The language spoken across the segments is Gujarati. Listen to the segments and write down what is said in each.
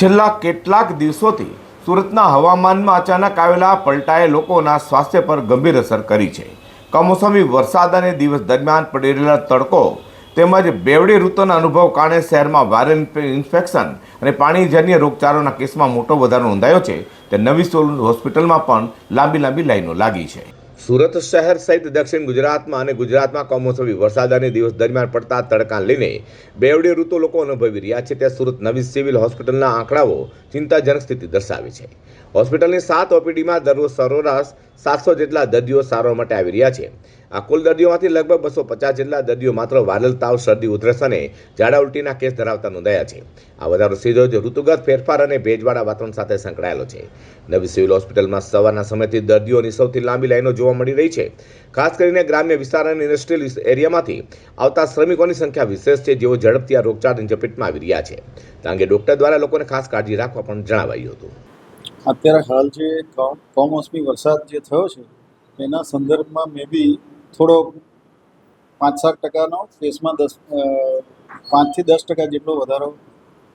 છેલ્લા કેટલાક દિવસોથી સુરતના હવામાનમાં અચાનક આવેલા પલટાએ લોકોના સ્વાસ્થ્ય પર ગંભીર અસર કરી છે. કમોસમી વરસાદ અને દિવસ દરમિયાન પડી રહેલા તડકો તેમજ બેવડી ઋતુના અનુભવ કારણે શહેરમાં વાયરલ ઇન્ફેક્શન અને પાણીજન્ય રોગચાળાના કેસમાં મોટો વધારો નોંધાયો છે. તે નવી સોલ, હોસ્પિટલમાં પણ લાંબી લાંબી લાઈનો લાગી છે. સુરત શહેર સહિત દક્ષિણ ગુજરાતમાં અને ગુજરાતમાં કમોસમી વરસાદ અને દિવસ દરમિયાન પડતા તડકા લઈને બેવડી ઋતુ લોકો અનુભવી રહ્યા છે. ત્યાં સુરત નવી સિવિલ હોસ્પિટલના આંકડાઓ ચિંતાજનક સ્થિતિ દર્શાવે છે. હોસ્પિટલની સાત ઓપીડીમાં દરરોજ સરેરાશ સાતસો જેટલા દર્દીઓ સારવાર માટે આવી રહ્યા છે. આ કુલ દર્દીઓમાંથી લગભગ બસો પચાસ જેટલા દર્દીઓ માત્ર વાયરલ તાવ, શરદી, ઉધરસ અને ઝાડા ઉલટીના કેસ ધરાવતા નોંધાયા છે. આ વધારો સીધો જ ઋતુગત ફેરફાર અને ભેજવાળા વાતાવરણ સાથે સંકળાયેલો છે. નવી સિવિલ હોસ્પિટલમાં સવારના સમયથી દર્દીઓની સૌથી લાંબી લાઈનો જોવા મળી રહી છે. ખાસ કરીને ગ્રામ્ય વિસ્તાર અને ઇન્ડસ્ટ્રીયલ એરિયામાંથી આવતા શ્રમિકોની સંખ્યા વિશેષ છે જેઓ ઝડપથી આ રોગચાળાની ઝપેટમાં આવી રહ્યા છે. કારણ કે ડોક્ટર દ્વારા લોકોને ખાસ કાળજી રાખવા પણ જણાવાયું હતું. અત્યારે હાલ જે કમોસમી વરસાદ જે થયો છે, એના સંદર્ભમાં મે બી થોડો પાંચ સાત ટકાનો ફેસમાં દસ પાંચથી દસ ટકા જેટલો વધારો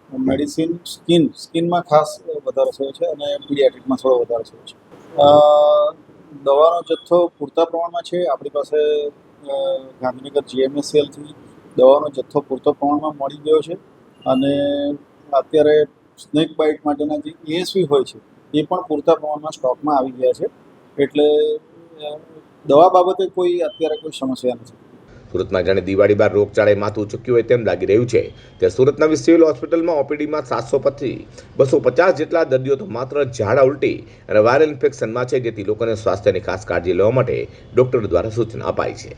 મેડિસિન સ્કિન, સ્કિનમાં ખાસ વધારો થયો છે અને પીડિયાટ્રિકમાં થોડો વધારો થયો છે. દવાનો જથ્થો પૂરતા પ્રમાણમાં છે. આપણી પાસે ગાંધીનગર જીએમએસએલથી દવાનો જથ્થો પૂરતો પ્રમાણમાં મળી ગયો છે અને અત્યારે સ્નેક બાઇટ માટેના જે એએસવી હોય છે એ પણ પૂરતા પ્રમાણમાં સ્ટોકમાં આવી ગયા છે. એટલે દવા બાબતે કોઈ અત્યારે કોઈ સમસ્યા નથી. સુરતમાં જાણે દિવાળી બાદ રોગચાળાએ માથું ચૂક્યું હોય તેમ લાગી રહ્યું છે. ત્યાં સુરતના સિવિલ હોસ્પિટલમાં ઓપીડીમાં સાતસો પચી બસો પચાસ જેટલા દર્દીઓ તો માત્ર ઝાડા ઉલટી અને વાયરલ ઇન્ફેક્શનમાં છે, જેથી લોકોને સ્વાસ્થ્યની ખાસ કાળજી લેવા માટે ડોક્ટરો દ્વારા સૂચના અપાઈ છે.